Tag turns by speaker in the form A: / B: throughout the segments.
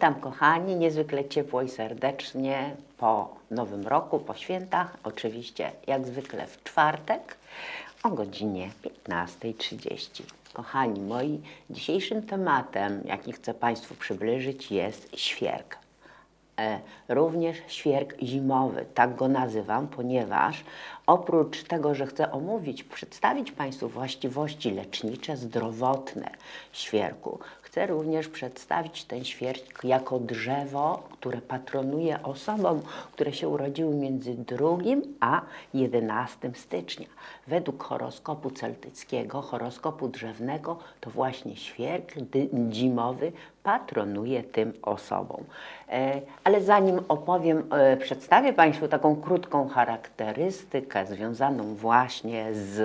A: Witam kochani, niezwykle ciepło i serdecznie po Nowym Roku, po świętach. Oczywiście jak zwykle w czwartek o godzinie 15.30. Kochani moi, dzisiejszym tematem, jaki chcę Państwu przybliżyć jest świerk. E, Również świerk zimowy, tak go nazywam, ponieważ oprócz tego, że chcę omówić, przedstawić Państwu właściwości lecznicze, zdrowotne świerku, chcę również przedstawić ten świerk jako drzewo, które patronuje osobom, które się urodziły między 2 a 11 stycznia. Według horoskopu celtyckiego, horoskopu drzewnego, to właśnie świerk zimowy patronuje tym osobom. E, Ale zanim opowiem, e, przedstawię Państwu taką krótką charakterystykę związaną właśnie z,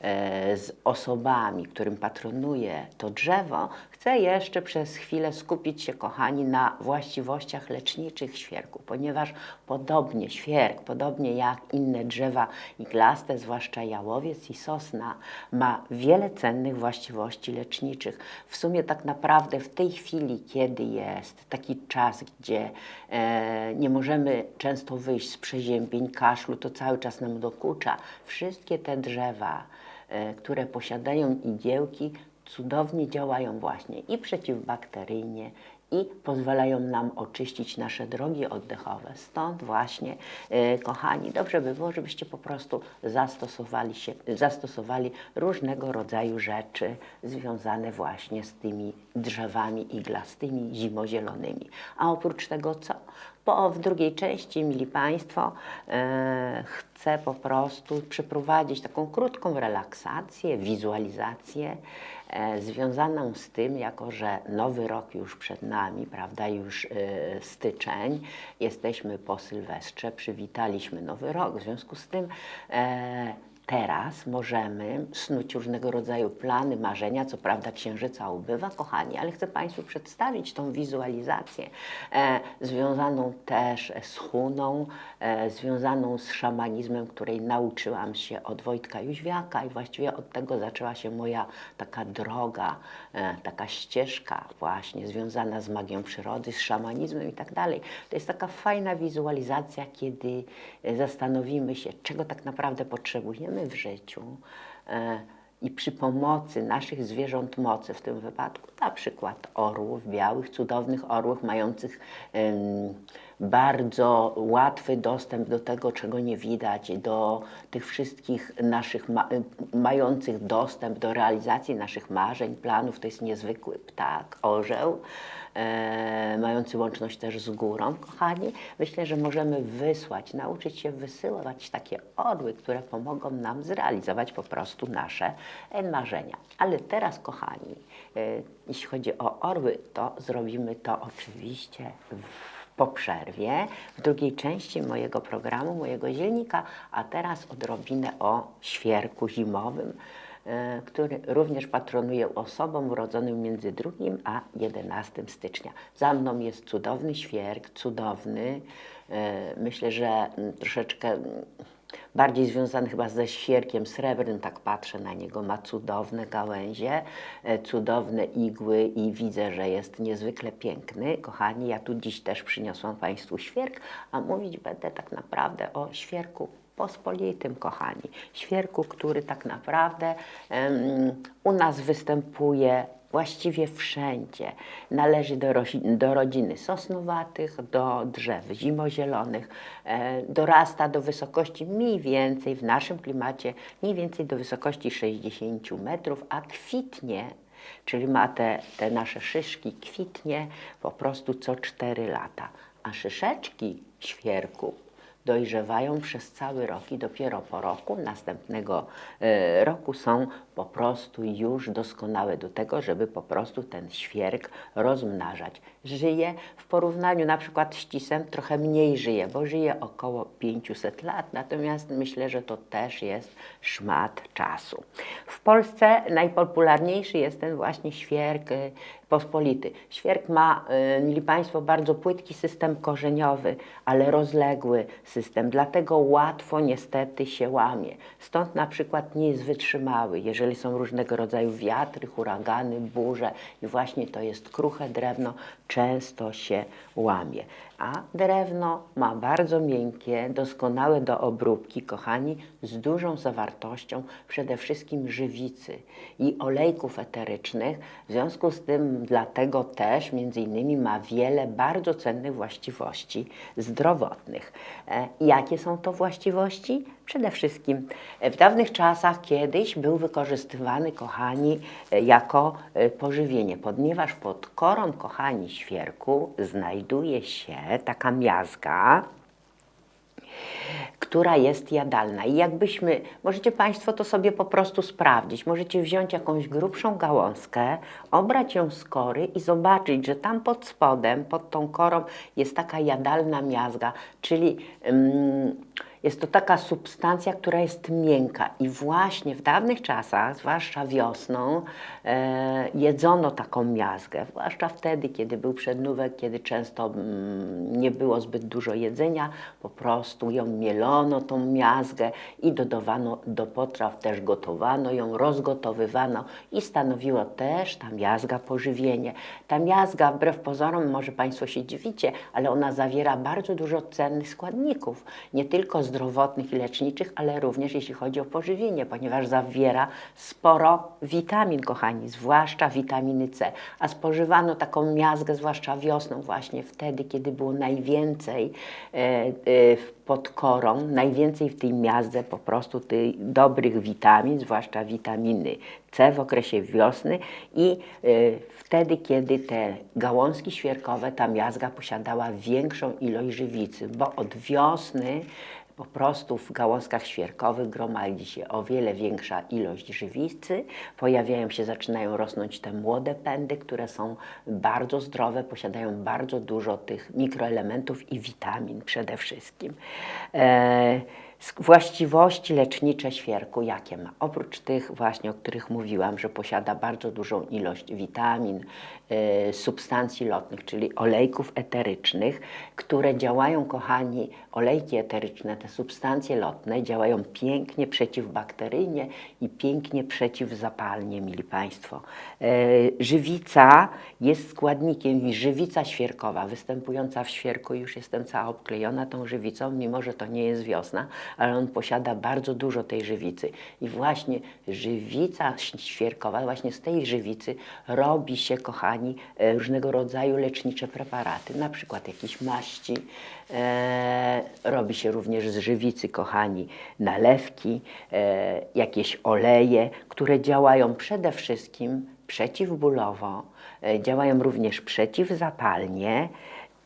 A: e, z osobami, którym patronuje to drzewo, chcę jeszcze przez chwilę skupić się, kochani, na właściwościach leczniczych świerku, ponieważ podobnie świerk, podobnie jak inne drzewa iglaste, zwłaszcza jałowiec i sosna, ma wiele cennych właściwości leczniczych. W sumie tak naprawdę w tej chwili, kiedy jest taki czas, gdzie e, nie możemy często wyjść z przeziębień, kaszlu, to cały czas nam dokucza. Wszystkie te drzewa, e, które posiadają igiełki, cudownie działają właśnie i przeciwbakteryjnie, i pozwalają nam oczyścić nasze drogi oddechowe. Stąd właśnie, e, kochani, dobrze by było, żebyście po prostu zastosowali, się, zastosowali różnego rodzaju rzeczy związane właśnie z tymi drzewami iglastymi, zimozielonymi. A oprócz tego co? Bo w drugiej części, mili Państwo, e, chcę po prostu przeprowadzić taką krótką relaksację, wizualizację związaną z tym, jako że nowy rok już przed nami, prawda, już e, styczeń, jesteśmy po Sylwestrze, przywitaliśmy nowy rok, w związku z tym e, Teraz możemy snuć różnego rodzaju plany, marzenia. Co prawda księżyca ubywa, kochani, ale chcę Państwu przedstawić tą wizualizację e, związaną też z huną, e, związaną z szamanizmem, której nauczyłam się od Wojtka Jóźwiaka i właściwie od tego zaczęła się moja taka droga, e, taka ścieżka właśnie związana z magią przyrody, z szamanizmem i tak dalej. To jest taka fajna wizualizacja, kiedy e, zastanowimy się, czego tak naprawdę potrzebujemy w życiu e, i przy pomocy naszych zwierząt mocy, w tym wypadku na przykład orłów, białych, cudownych orłów, mających bardzo łatwy dostęp do tego, czego nie widać, do tych wszystkich naszych, ma- mających dostęp do realizacji naszych marzeń, planów. To jest niezwykły ptak, orzeł, e, mający łączność też z górą, kochani. Myślę, że możemy wysłać, nauczyć się wysyłać takie orły, które pomogą nam zrealizować po prostu nasze e, marzenia. Ale teraz, kochani, e, jeśli chodzi o orły, to zrobimy to oczywiście w po przerwie, w drugiej części mojego programu, mojego zielnika, a teraz odrobinę o świerku zimowym, który również patronuje osobom urodzonym między 2 a 11 stycznia. Za mną jest cudowny świerk, cudowny. e, Myślę, że mm, troszeczkę mm, bardziej związany chyba ze świerkiem srebrnym, tak patrzę na niego, ma cudowne gałęzie, e, cudowne igły i widzę, że jest niezwykle piękny. Kochani, ja tu dziś też przyniosłam Państwu świerk, a mówić będę tak naprawdę o świerku pospolitym, kochani. Świerku, który tak naprawdę em, u nas występuje właściwie wszędzie. Należy do, do rodziny sosnowatych, do drzew zimozielonych. E, dorasta do wysokości mniej więcej w naszym klimacie, mniej więcej do wysokości 60 metrów, a kwitnie, czyli ma te, te nasze szyszki, kwitnie po prostu co 4 lata. A szyszeczki świerku dojrzewają przez cały rok i dopiero po roku następnego e, roku są po prostu już doskonałe do tego, żeby po prostu ten świerk rozmnażać. Żyje w porównaniu na przykład z cisem trochę mniej żyje, bo żyje około 500 lat, natomiast myślę, że to też jest szmat czasu. W Polsce najpopularniejszy jest ten właśnie świerk e, pospolity. Świerk ma, e, mieli Państwo, bardzo płytki system korzeniowy, ale rozległy, system, dlatego łatwo niestety się łamie. Stąd na przykład nie jest wytrzymały, jeżeli są różnego rodzaju wiatry, huragany, burze i właśnie to jest kruche drewno, często się łamie. A drewno ma bardzo miękkie, doskonałe do obróbki, kochani, z dużą zawartością przede wszystkim żywicy i olejków eterycznych. W związku z tym dlatego też między innymi ma wiele bardzo cennych właściwości zdrowotnych. E, jakie są to właściwości? Przede wszystkim e, w dawnych czasach kiedyś był wykorzystywany, kochani, e, jako e, pożywienie, ponieważ pod korą, kochani, świerku znajduje się taka miazga, która jest jadalna. I jakbyśmy, możecie Państwo to sobie po prostu sprawdzić. Możecie wziąć jakąś grubszą gałązkę, obrać ją z kory i zobaczyć, że tam pod spodem, pod tą korą jest taka jadalna miazga, czyli jest to taka substancja, która jest miękka. I właśnie w dawnych czasach, zwłaszcza wiosną, e, jedzono taką miazgę. Zwłaszcza wtedy, kiedy był przednówek, kiedy często mm, nie było zbyt dużo jedzenia, po prostu ją mielono, tą miazgę i dodawano do potraw, też gotowano ją, rozgotowywano i stanowiło też ta miazga pożywienie. Ta miazga, wbrew pozorom, może Państwo się dziwicie, ale ona zawiera bardzo dużo cennych składników, nie tylko zdrowotnych i leczniczych, ale również jeśli chodzi o pożywienie, ponieważ zawiera sporo witamin, kochani, zwłaszcza witaminy C. A spożywano taką miazgę, zwłaszcza wiosną, właśnie wtedy, kiedy było najwięcej e, e, pod korą, najwięcej w tej miazdze po prostu tych dobrych witamin, zwłaszcza witaminy C w okresie wiosny i e, wtedy, kiedy te gałązki świerkowe, ta miazga posiadała większą ilość żywicy, bo od wiosny po prostu w gałązkach świerkowych gromadzi się o wiele większa ilość żywicy. Pojawiają się, zaczynają rosnąć te młode pędy, które są bardzo zdrowe, posiadają bardzo dużo tych mikroelementów i witamin przede wszystkim. E, Właściwości lecznicze świerku jakie ma? Oprócz tych właśnie, o których mówiłam, że posiada bardzo dużą ilość witamin, e, substancji lotnych, czyli olejków eterycznych, które działają, kochani, olejki eteryczne, te substancje lotne działają pięknie przeciwbakteryjnie i pięknie przeciwzapalnie, mili Państwo. E, Żywica jest składnikiem, żywica świerkowa występująca w świerku, już jestem cała obklejona tą żywicą, mimo że to nie jest wiosna, ale on posiada bardzo dużo tej żywicy. I właśnie żywica świerkowa, właśnie z tej żywicy robi się, kochani, e, różnego rodzaju lecznicze preparaty, na przykład jakieś maści, e, robi się również z żywicy, kochani, nalewki, e, jakieś oleje, które działają przede wszystkim przeciwbólowo, e, działają również przeciwzapalnie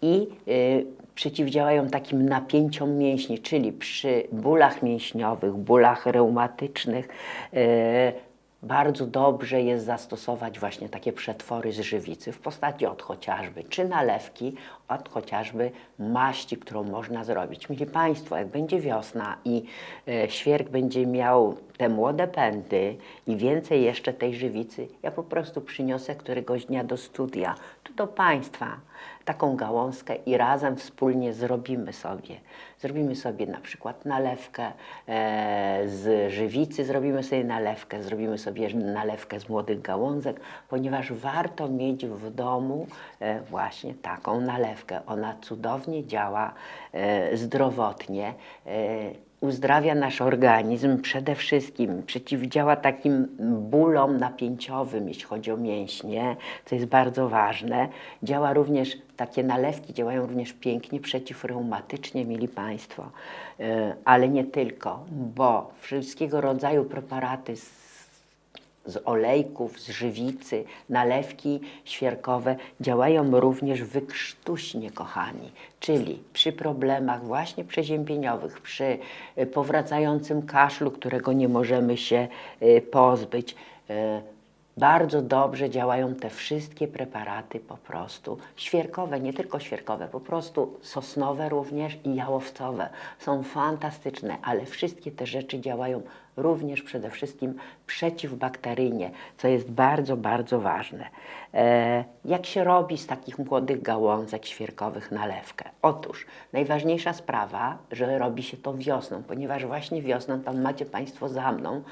A: i y, przeciwdziałają takim napięciom mięśni, czyli przy bólach mięśniowych, bólach reumatycznych y, bardzo dobrze jest zastosować właśnie takie przetwory z żywicy w postaci od chociażby czy nalewki, od chociażby maści, którą można zrobić. Mili Państwo, jak będzie wiosna i e, świerk będzie miał te młode pędy i więcej jeszcze tej żywicy, ja po prostu przyniosę któregoś dnia do studia, tu do Państwa, taką gałązkę i razem wspólnie zrobimy sobie. Zrobimy sobie na przykład nalewkę e, z żywicy, zrobimy sobie nalewkę, zrobimy sobie nalewkę z młodych gałązek, ponieważ warto mieć w domu e, właśnie taką nalewkę. Ona cudownie działa e, zdrowotnie. E, uzdrawia nasz organizm przede wszystkim, przeciwdziała takim bólom napięciowym, jeśli chodzi o mięśnie, co jest bardzo ważne. Działa również, takie nalewki działają również pięknie przeciwreumatycznie, mieli Państwo, E, ale nie tylko, bo wszystkiego rodzaju preparaty z z olejków, z żywicy, nalewki świerkowe działają również wykrztuśnie, kochani. Czyli przy problemach właśnie przeziębieniowych, przy y, powracającym kaszlu, którego nie możemy się y, pozbyć, y, bardzo dobrze działają te wszystkie preparaty po prostu świerkowe, nie tylko świerkowe, po prostu sosnowe również i jałowcowe. Są fantastyczne, ale wszystkie te rzeczy działają również przede wszystkim przeciwbakteryjnie, co jest bardzo, bardzo ważne. E, jak się robi z takich młodych gałązek świerkowych nalewkę? Otóż najważniejsza sprawa, że robi się to wiosną, ponieważ właśnie wiosną, tam macie Państwo za mną,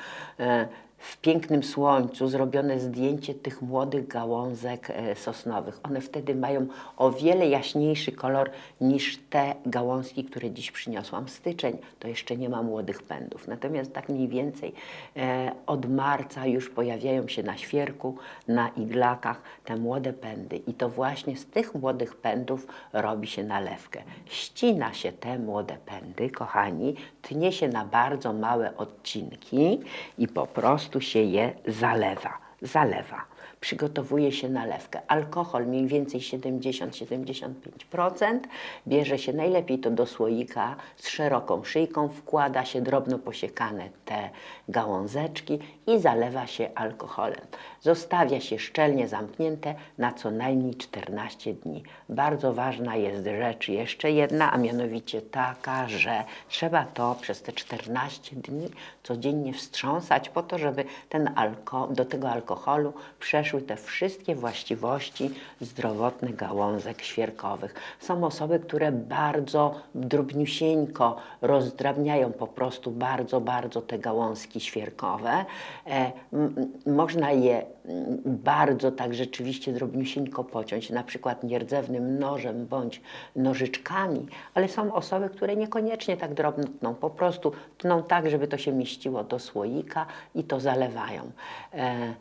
A: e, w pięknym słońcu zrobione zdjęcie tych młodych gałązek e, sosnowych. One wtedy mają o wiele jaśniejszy kolor niż te gałązki, które dziś przyniosłam. Styczeń to jeszcze nie ma młodych pędów. Natomiast tak mniej więcej e, od marca już pojawiają się na świerku, na iglakach te młode pędy. I to właśnie z tych młodych pędów robi się nalewkę. Ścina się te młode pędy, kochani, tnie się na bardzo małe odcinki i po prostu się je zalewa. Zalewa. Przygotowuje się nalewkę. Alkohol mniej więcej 70-75%. Bierze się najlepiej to do słoika z szeroką szyjką, wkłada się drobno posiekane te gałązeczki i zalewa się alkoholem. Zostawia się szczelnie zamknięte na co najmniej 14 dni. Bardzo ważna jest rzecz jeszcze jedna, a mianowicie taka, że trzeba to przez te 14 dni codziennie wstrząsać po to, żeby ten alko do tego alkoholu te wszystkie właściwości zdrowotne gałązek świerkowych. Są osoby, które bardzo drobniusieńko rozdrabniają po prostu bardzo, bardzo te gałązki świerkowe. E, można je bardzo tak rzeczywiście drobniusieńko pociąć, na przykład nierdzewnym nożem bądź nożyczkami, ale są osoby, które niekoniecznie tak drobno tną, po prostu tną tak, żeby to się mieściło do słoika i to zalewają. E,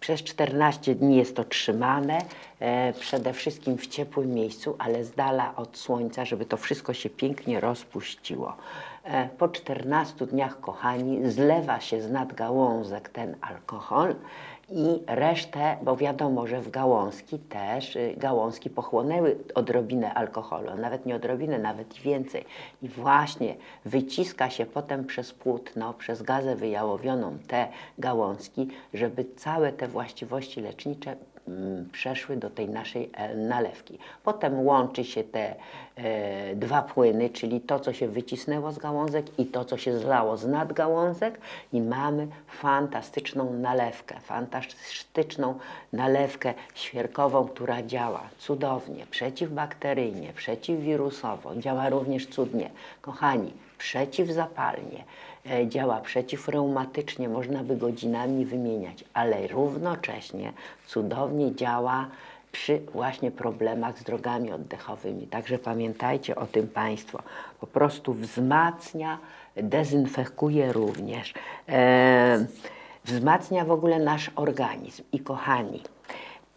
A: przez 14 dni jest to trzymane, e, przede wszystkim w ciepłym miejscu, ale z dala od słońca, żeby to wszystko się pięknie rozpuściło. E, po 14 dniach, kochani, zlewa się z nadgałązek ten alkohol i resztę, bo wiadomo, że w gałązki też, y, gałązki pochłonęły odrobinę alkoholu, nawet nie odrobinę, nawet więcej. I właśnie wyciska się potem przez płótno, przez gazę wyjałowioną te gałązki, żeby całe te właściwości lecznicze przeszły do tej naszej e, nalewki. Potem łączy się te e, dwa płyny, czyli to, co się wycisnęło z gałązek i to, co się zlało z nadgałązek i mamy fantastyczną nalewkę, fantastyczną nalewkę świerkową, która działa cudownie, przeciwbakteryjnie, przeciwwirusowo, działa również cudnie. Kochani, przeciwzapalnie, działa przeciwreumatycznie, można by godzinami wymieniać, ale równocześnie cudownie działa przy właśnie problemach z drogami oddechowymi. Także pamiętajcie o tym Państwo. Po prostu wzmacnia, dezynfekuje również. E, wzmacnia w ogóle nasz organizm. I kochani,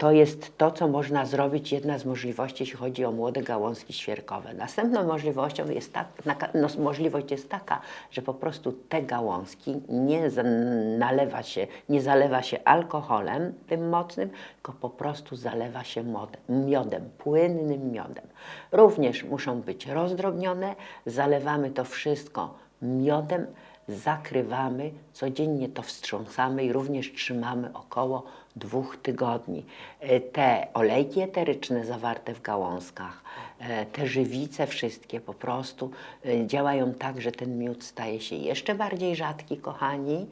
A: to jest to, co można zrobić, jedna z możliwości, jeśli chodzi o młode gałązki świerkowe. Następną możliwością jest ta, naka- no, możliwość jest taka, że po prostu te gałązki nie nalewa się, nie zalewa się alkoholem tym mocnym, tylko po prostu zalewa się miodem, płynnym miodem. Również muszą być rozdrobnione, zalewamy to wszystko miodem, zakrywamy, codziennie to wstrząsamy i również trzymamy około dwóch tygodni. E, Te olejki eteryczne zawarte w gałązkach, e, te żywice wszystkie po prostu e, działają tak, że ten miód staje się jeszcze bardziej rzadki, kochani.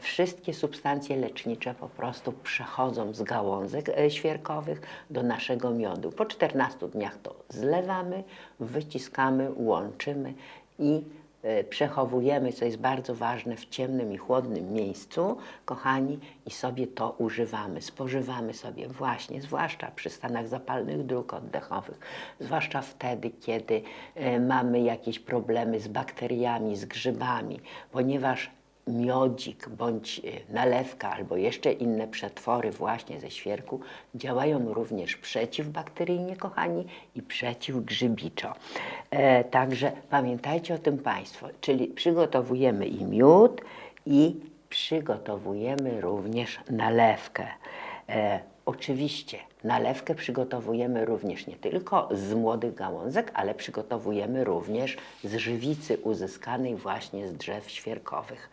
A: Wszystkie substancje lecznicze po prostu przechodzą z gałązek świerkowych do naszego miodu. Po 14 dniach to zlewamy, wyciskamy, łączymy i przechowujemy, co jest bardzo ważne, w ciemnym i chłodnym miejscu, kochani, i sobie to używamy, spożywamy sobie właśnie, zwłaszcza przy stanach zapalnych dróg oddechowych, zwłaszcza wtedy, kiedy e, mamy jakieś problemy z bakteriami, z grzybami, ponieważ miodzik bądź e, nalewka albo jeszcze inne przetwory właśnie ze świerku działają również przeciwbakteryjnie, kochani, i przeciwgrzybiczo. E, także pamiętajcie o tym Państwo, czyli przygotowujemy i miód i przygotowujemy również nalewkę. E, oczywiście Nalewkę przygotowujemy również nie tylko z młodych gałązek, ale przygotowujemy również z żywicy uzyskanej właśnie z drzew świerkowych.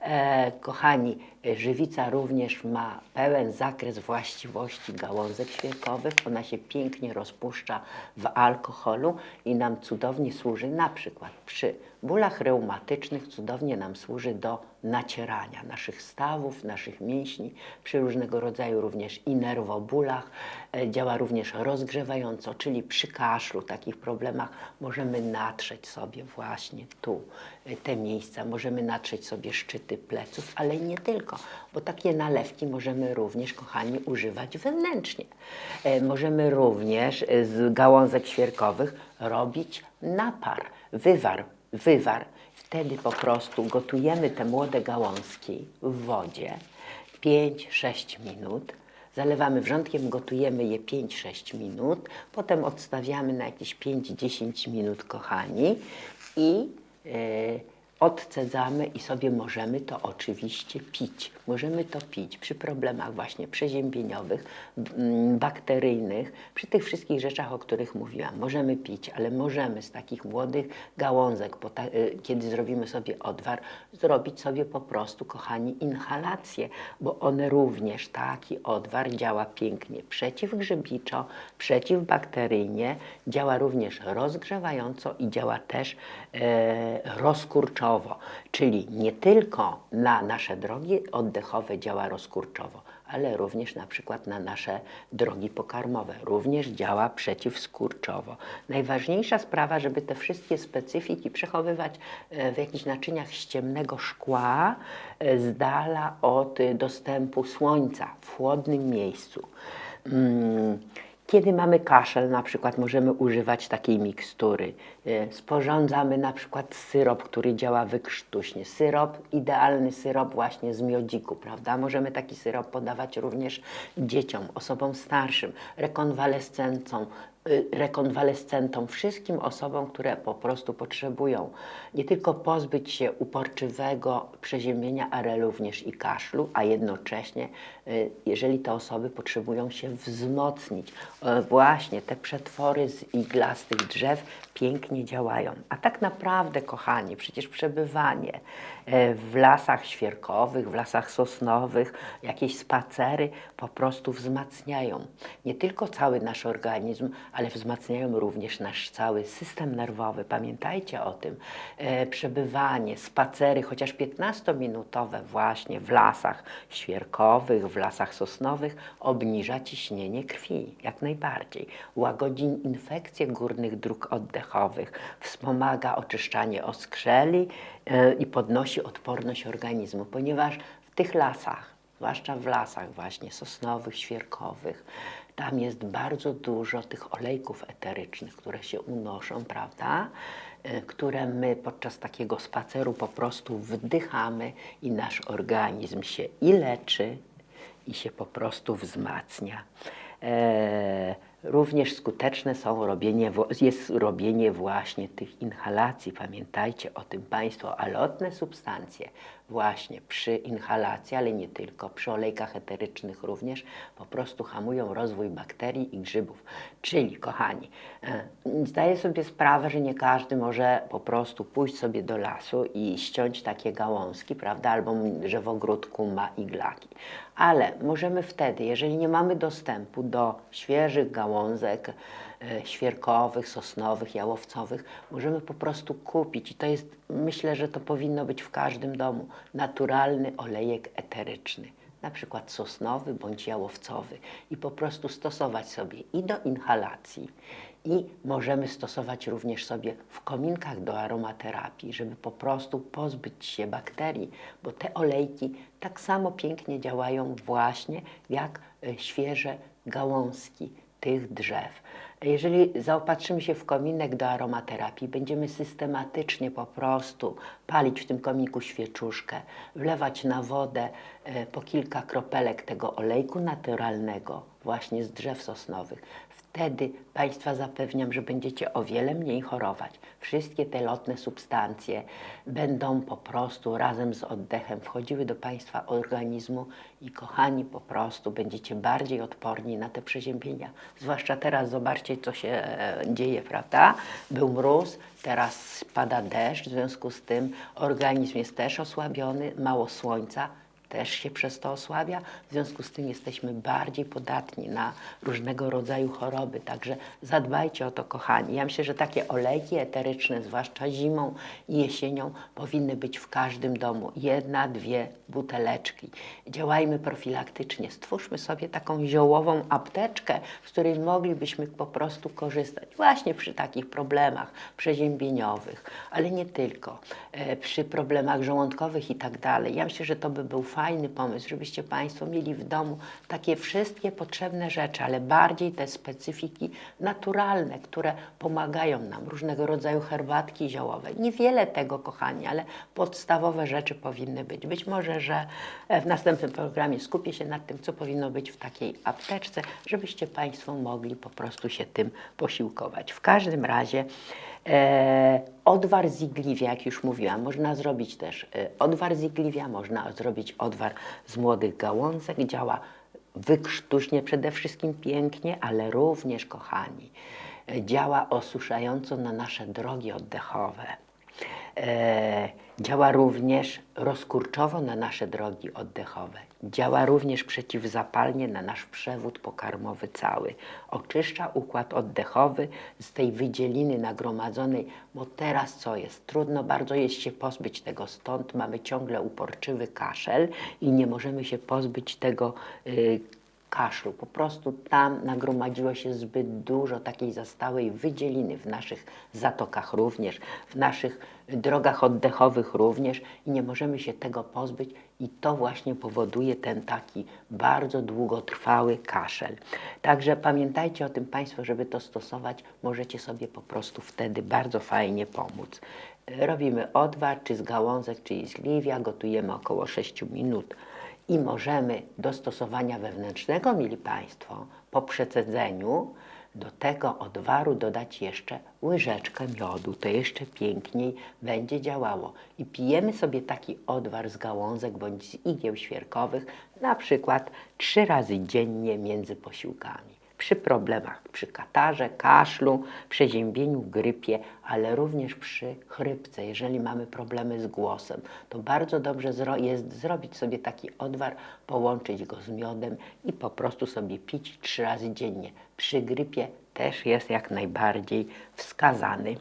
A: E, kochani, żywica również ma pełen zakres właściwości gałązek świerkowych. Ona się pięknie rozpuszcza w alkoholu i nam cudownie służy na przykład przy bólach reumatycznych, cudownie nam służy do nacierania naszych stawów, naszych mięśni, przy różnego rodzaju również i nerwobólach. E, Działa również rozgrzewająco, czyli przy kaszlu, takich problemach możemy natrzeć sobie właśnie tu e, te miejsca, możemy natrzeć sobie szczyty pleców, ale nie tylko, bo takie nalewki możemy również, kochani, używać wewnętrznie. E, Możemy również z gałązek świerkowych robić napar, wywar, wywar. Wtedy po prostu gotujemy te młode gałązki w wodzie 5-6 minut. Zalewamy wrzątkiem, gotujemy je 5-6 minut, potem odstawiamy na jakieś 5-10 minut, kochani, i e, odcedzamy i sobie możemy to oczywiście pić. Możemy to pić przy problemach właśnie przeziębieniowych, b- m, bakteryjnych, przy tych wszystkich rzeczach, o których mówiłam. Możemy pić, ale możemy z takich młodych gałązek, y, kiedy zrobimy sobie odwar, zrobić sobie po prostu, kochani, inhalację, bo one również, taki odwar działa pięknie przeciwgrzybiczo, przeciwbakteryjnie, działa również rozgrzewająco i działa też e, czyli nie tylko na nasze drogi oddechowe działa rozkurczowo, ale również na przykład na nasze drogi pokarmowe. Również działa przeciwskurczowo. Najważniejsza sprawa, żeby te wszystkie specyfiki przechowywać e, w jakichś naczyniach z ciemnego szkła, e, z dala od dostępu słońca, w chłodnym miejscu. Mm, Kiedy mamy kaszel, na przykład możemy używać takiej mikstury. E, Sporządzamy na przykład syrop, który działa wykrztuśnie. Syrop, idealny syrop właśnie z miodziku, prawda? Możemy taki syrop podawać również dzieciom, osobom starszym, rekonwalescencom, y, rekonwalescentom, wszystkim osobom, które po prostu potrzebują nie tylko pozbyć się uporczywego przeziębienia, ale również i kaszlu, a jednocześnie, y, jeżeli te osoby potrzebują się wzmocnić, e, właśnie te przetwory z iglastych drzew pięknie działają. A tak naprawdę, kochani, przecież przebywanie e, w lasach świerkowych, w lasach sosnowych, jakieś spacery po prostu wzmacniają nie tylko cały nasz organizm, ale wzmacniają również nasz cały system nerwowy. Pamiętajcie o tym. E, przebywanie, spacery, chociaż 15-minutowe właśnie w lasach świerkowych, w lasach sosnowych obniża ciśnienie krwi, jak najbardziej. Łagodzi infekcje górnych dróg oddechowych, wspomaga oczyszczanie oskrzeli e, i podnosi odporność organizmu, ponieważ w tych lasach, zwłaszcza w lasach właśnie sosnowych, świerkowych, tam jest bardzo dużo tych olejków eterycznych, które się unoszą, prawda? E, Które my podczas takiego spaceru po prostu wdychamy i nasz organizm się i leczy, i się po prostu wzmacnia. E, również skuteczne są robienie, jest robienie właśnie tych inhalacji. Pamiętajcie o tym Państwo, a lotne substancje właśnie przy inhalacji, ale nie tylko, przy olejkach eterycznych również po prostu hamują rozwój bakterii i grzybów. Czyli, kochani, e, zdaję sobie sprawę, że nie każdy może po prostu pójść sobie do lasu i ściąć takie gałązki, prawda, albo że w ogródku ma iglaki. Ale możemy wtedy, jeżeli nie mamy dostępu do świeżych gałązek, świerkowych, sosnowych, jałowcowych, możemy po prostu kupić. I to jest, myślę, że to powinno być w każdym domu, naturalny olejek eteryczny, na przykład sosnowy bądź jałowcowy. I po prostu stosować sobie i do inhalacji, i możemy stosować również sobie w kominkach do aromaterapii, żeby po prostu pozbyć się bakterii, bo te olejki tak samo pięknie działają właśnie jak e, świeże gałązki tych drzew. Jeżeli zaopatrzymy się w kominek do aromaterapii, będziemy systematycznie po prostu palić w tym kominku świeczuszkę, wlewać na wodę e, po kilka kropelek tego olejku naturalnego, właśnie z drzew sosnowych. Wtedy Państwa zapewniam, że będziecie o wiele mniej chorować. Wszystkie te lotne substancje będą po prostu razem z oddechem wchodziły do Państwa organizmu i kochani, po prostu będziecie bardziej odporni na te przeziębienia. Zwłaszcza teraz zobaczcie, co się e, dzieje, prawda? Był mróz, teraz pada deszcz, w związku z tym organizm jest też osłabiony, mało słońca, też się przez to osłabia. W związku z tym jesteśmy bardziej podatni na różnego rodzaju choroby. Także zadbajcie o to, kochani. Ja myślę, że takie olejki eteryczne, zwłaszcza zimą i jesienią, powinny być w każdym domu. Jedna, dwie buteleczki. Działajmy profilaktycznie. Stwórzmy sobie taką ziołową apteczkę, z której moglibyśmy po prostu korzystać. Właśnie przy takich problemach przeziębieniowych, ale nie tylko. E, przy problemach żołądkowych i tak dalej. Ja myślę, że to by był pomysł, żebyście Państwo mieli w domu takie wszystkie potrzebne rzeczy, ale bardziej te specyfiki naturalne, które pomagają nam, różnego rodzaju herbatki ziołowe. Niewiele tego, kochani, ale podstawowe rzeczy powinny być. Być może, że e, w następnym programie skupię się nad tym, co powinno być w takiej apteczce, żebyście Państwo mogli po prostu się tym posiłkować. W każdym razie odwar z igliwia, jak już mówiłam, można zrobić też e, odwar z igliwia, można zrobić odwar z młodych gałązek. Działa wykrztuśnie przede wszystkim pięknie, ale również, kochani, e, działa osuszająco na nasze drogi oddechowe. E, działa również rozkurczowo na nasze drogi oddechowe. Działa również przeciwzapalnie na nasz przewód pokarmowy cały. Oczyszcza układ oddechowy z tej wydzieliny nagromadzonej, bo teraz co jest? Trudno bardzo jest się pozbyć tego, stąd mamy ciągle uporczywy kaszel i nie możemy się pozbyć tego y, kaszlu. Po prostu tam nagromadziło się zbyt dużo takiej zastałej wydzieliny w naszych zatokach również, w naszych drogach oddechowych również i nie możemy się tego pozbyć i to właśnie powoduje ten taki bardzo długotrwały kaszel. Także pamiętajcie o tym Państwo, żeby to stosować, możecie sobie po prostu wtedy bardzo fajnie pomóc. Robimy odwar, czy z gałązek, czy z liwia, gotujemy około 6 minut i możemy do stosowania wewnętrznego, mieli Państwo, po przecedzeniu do tego odwaru dodać jeszcze łyżeczkę miodu. To jeszcze piękniej będzie działało. I pijemy sobie taki odwar z gałązek bądź z igieł świerkowych, na przykład trzy razy dziennie między posiłkami przy problemach, przy katarze, kaszlu, przeziębieniu, grypie, ale również przy chrypce. Jeżeli mamy problemy z głosem, to bardzo dobrze jest zrobić sobie taki odwar, połączyć go z miodem i po prostu sobie pić trzy razy dziennie. Przy grypie też jest jak najbardziej wskazany.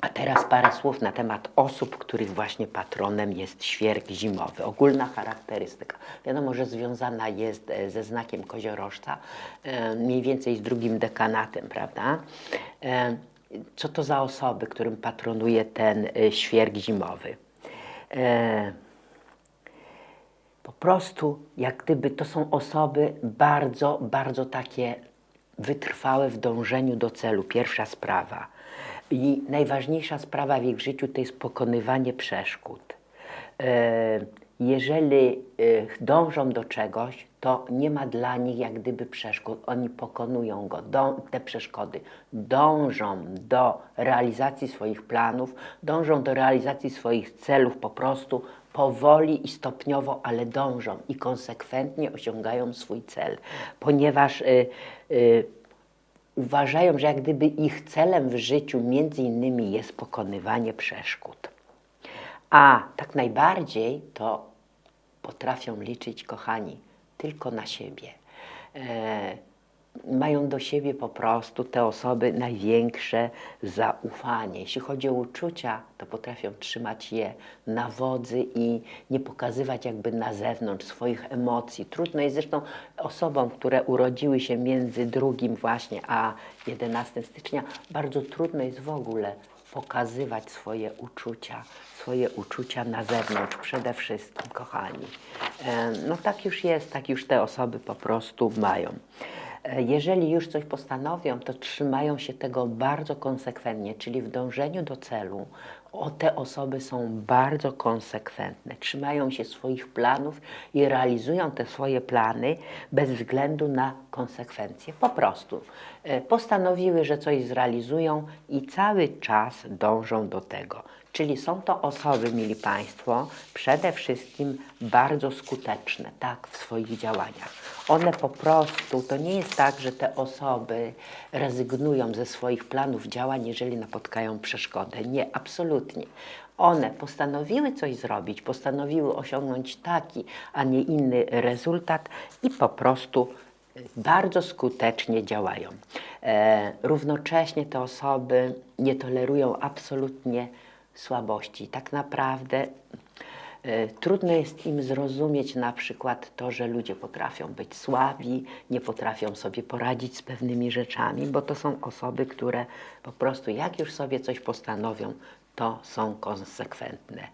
A: A teraz parę słów na temat osób, których właśnie patronem jest świerk zimowy. Ogólna charakterystyka. Wiadomo, że związana jest e, ze znakiem koziorożca, e, mniej więcej z drugim dekanatem, prawda? E, Co to za osoby, którym patronuje ten świerk zimowy? Po prostu, jak gdyby to są osoby bardzo, bardzo takie wytrwałe w dążeniu do celu. Pierwsza sprawa. I najważniejsza sprawa w ich życiu to jest pokonywanie przeszkód. E, Jeżeli e, dążą do czegoś, to nie ma dla nich jak gdyby przeszkód. Oni pokonują go, te przeszkody. Dążą do realizacji swoich planów, dążą do realizacji swoich celów po prostu powoli i stopniowo, ale dążą i konsekwentnie osiągają swój cel, ponieważ y, y, uważają, że jak gdyby ich celem w życiu między innymi jest pokonywanie przeszkód. A tak najbardziej to potrafią liczyć, kochani, tylko na siebie. E, mają do siebie po prostu te osoby największe zaufanie. Jeśli chodzi o uczucia, to potrafią trzymać je na wodzy i nie pokazywać jakby na zewnątrz swoich emocji. Trudno jest zresztą osobom, które urodziły się między 2 właśnie a 11 stycznia, bardzo trudno jest w ogóle pokazywać swoje uczucia, swoje uczucia na zewnątrz przede wszystkim, kochani. E, No tak już jest, tak już te osoby po prostu mają. Jeżeli już coś postanowią, to trzymają się tego bardzo konsekwentnie, czyli w dążeniu do celu. O, te osoby są bardzo konsekwentne, trzymają się swoich planów i realizują te swoje plany bez względu na konsekwencje. Po prostu e, postanowiły, że coś zrealizują i cały czas dążą do tego. Czyli są to osoby, mili Państwo, przede wszystkim bardzo skuteczne, tak, w swoich działaniach. One po prostu, to nie jest tak, że te osoby rezygnują ze swoich planów działań, jeżeli napotkają przeszkodę. Nie, absolutnie. One postanowiły coś zrobić, postanowiły osiągnąć taki, a nie inny rezultat i po prostu bardzo skutecznie działają. E, równocześnie te osoby nie tolerują absolutnie słabości. Tak naprawdę e, trudno jest im zrozumieć na przykład to, że ludzie potrafią być słabi, nie potrafią sobie poradzić z pewnymi rzeczami, bo to są osoby, które po prostu jak już sobie coś postanowią, to są konsekwentne.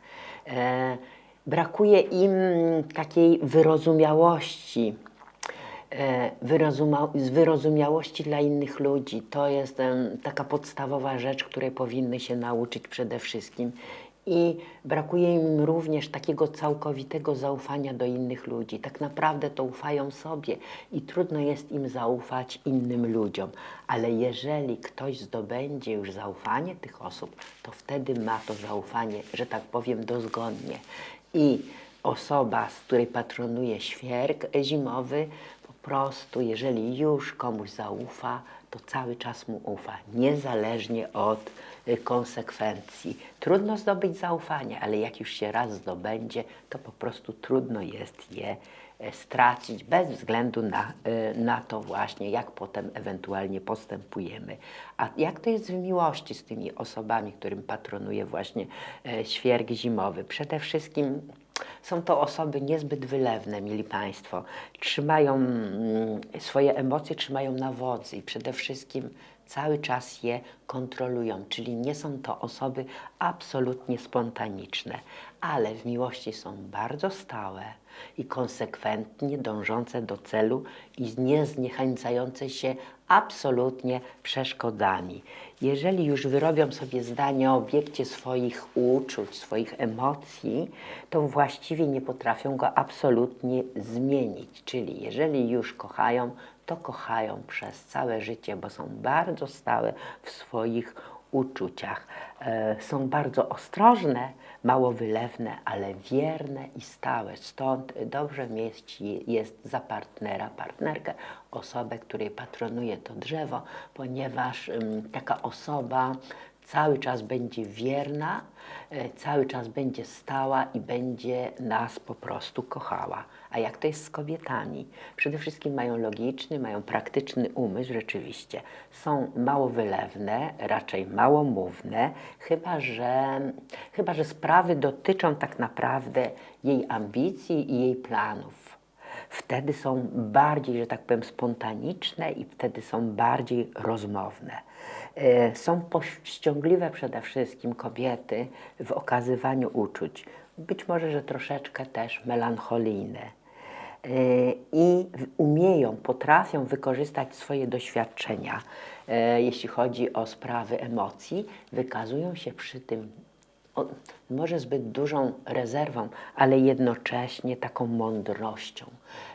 A: E, brakuje im takiej wyrozumiałości z wyrozumiałości dla innych ludzi. To jest taka podstawowa rzecz, której powinny się nauczyć przede wszystkim. I brakuje im również takiego całkowitego zaufania do innych ludzi. Tak naprawdę to ufają sobie i trudno jest im zaufać innym ludziom. Ale jeżeli ktoś zdobędzie już zaufanie tych osób, to wtedy ma to zaufanie, że tak powiem, dozgodnie. I osoba, z której patronuje świerk zimowy, prostu, jeżeli już komuś zaufa, to cały czas mu ufa, niezależnie od y, konsekwencji. Trudno zdobyć zaufanie, ale jak już się raz zdobędzie, to po prostu trudno jest je e, stracić bez względu na, y, na to właśnie, jak potem ewentualnie postępujemy. A jak to jest w miłości z tymi osobami, którym patronuje właśnie e, świerk zimowy? Przede wszystkim są to osoby niezbyt wylewne, mili Państwo. Trzymają mm, swoje emocje, trzymają na wodzy i przede wszystkim cały czas je kontrolują, czyli nie są to osoby absolutnie spontaniczne, ale w miłości są bardzo stałe i konsekwentnie dążące do celu i nie zniechęcające się absolutnie przeszkodami. Jeżeli już wyrobią sobie zdanie o obiekcie swoich uczuć, swoich emocji, to właściwie nie potrafią go absolutnie zmienić. Czyli jeżeli już kochają, to kochają przez całe życie, bo są bardzo stałe w swoich uczuciach. E, są bardzo ostrożne, mało wylewne, ale wierne i stałe. Stąd dobrze mieć jest za partnera, partnerkę, osobę, której patronuje to drzewo, ponieważ ym, taka osoba cały czas będzie wierna, e, cały czas będzie stała i będzie nas po prostu kochała. A jak to jest z kobietami? Przede wszystkim mają logiczny, mają praktyczny umysł, rzeczywiście. Są mało wylewne, raczej małomówne, chyba że, chyba że sprawy dotyczą tak naprawdę jej ambicji i jej planów wtedy są bardziej, że tak powiem, spontaniczne i wtedy są bardziej rozmowne. E, Są powściągliwe przede wszystkim kobiety w okazywaniu uczuć. Być może, że troszeczkę też melancholijne. E, I umieją, potrafią wykorzystać swoje doświadczenia, e, jeśli chodzi o sprawy emocji, wykazują się przy tym może zbyt dużą rezerwą, ale jednocześnie taką mądrością.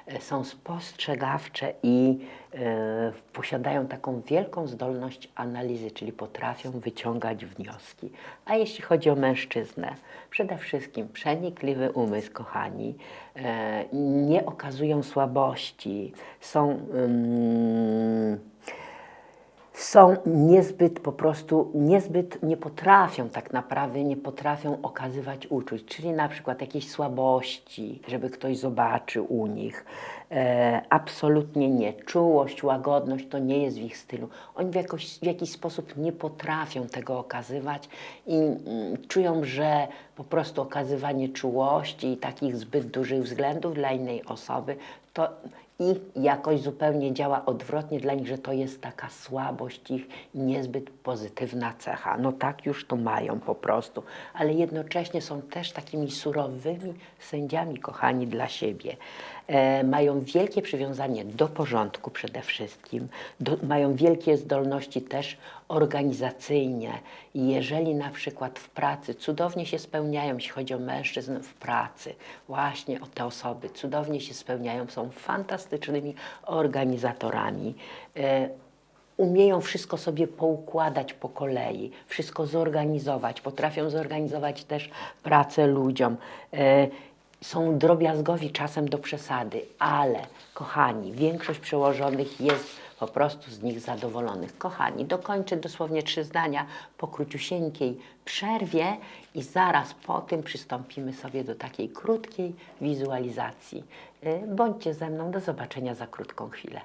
A: E, Są spostrzegawcze i e, posiadają taką wielką zdolność analizy, czyli potrafią wyciągać wnioski. A jeśli chodzi o mężczyznę, przede wszystkim przenikliwy umysł, kochani, e, nie okazują słabości, są. ym, są niezbyt po prostu, niezbyt nie potrafią tak naprawdę, nie potrafią okazywać uczuć, czyli na przykład jakiejś słabości, żeby ktoś zobaczył u nich. E, absolutnie nie. Czułość, łagodność to nie jest w ich stylu. Oni w, jakoś, w jakiś sposób nie potrafią tego okazywać i mm, czują, że po prostu okazywanie czułości i takich zbyt dużych względów dla innej osoby, to i jakoś zupełnie działa odwrotnie dla nich, że to jest taka słabość ich i niezbyt pozytywna cecha. No tak już to mają po prostu, ale jednocześnie są też takimi surowymi sędziami, kochani, dla siebie. E, mają wielkie przywiązanie do porządku przede wszystkim, do, mają wielkie zdolności też organizacyjne i jeżeli na przykład w pracy cudownie się spełniają, jeśli chodzi o mężczyzn w pracy, właśnie o te osoby, cudownie się spełniają, są fantastycznymi organizatorami. E, umieją wszystko sobie poukładać po kolei, wszystko zorganizować, potrafią zorganizować też pracę ludziom. E, są drobiazgowi czasem do przesady, ale kochani, większość przełożonych jest po prostu z nich zadowolonych. Kochani, dokończę dosłownie trzy zdania po króciusieńkiej przerwie i zaraz po tym przystąpimy sobie do takiej krótkiej wizualizacji. Y, Bądźcie ze mną, do zobaczenia za krótką chwilę.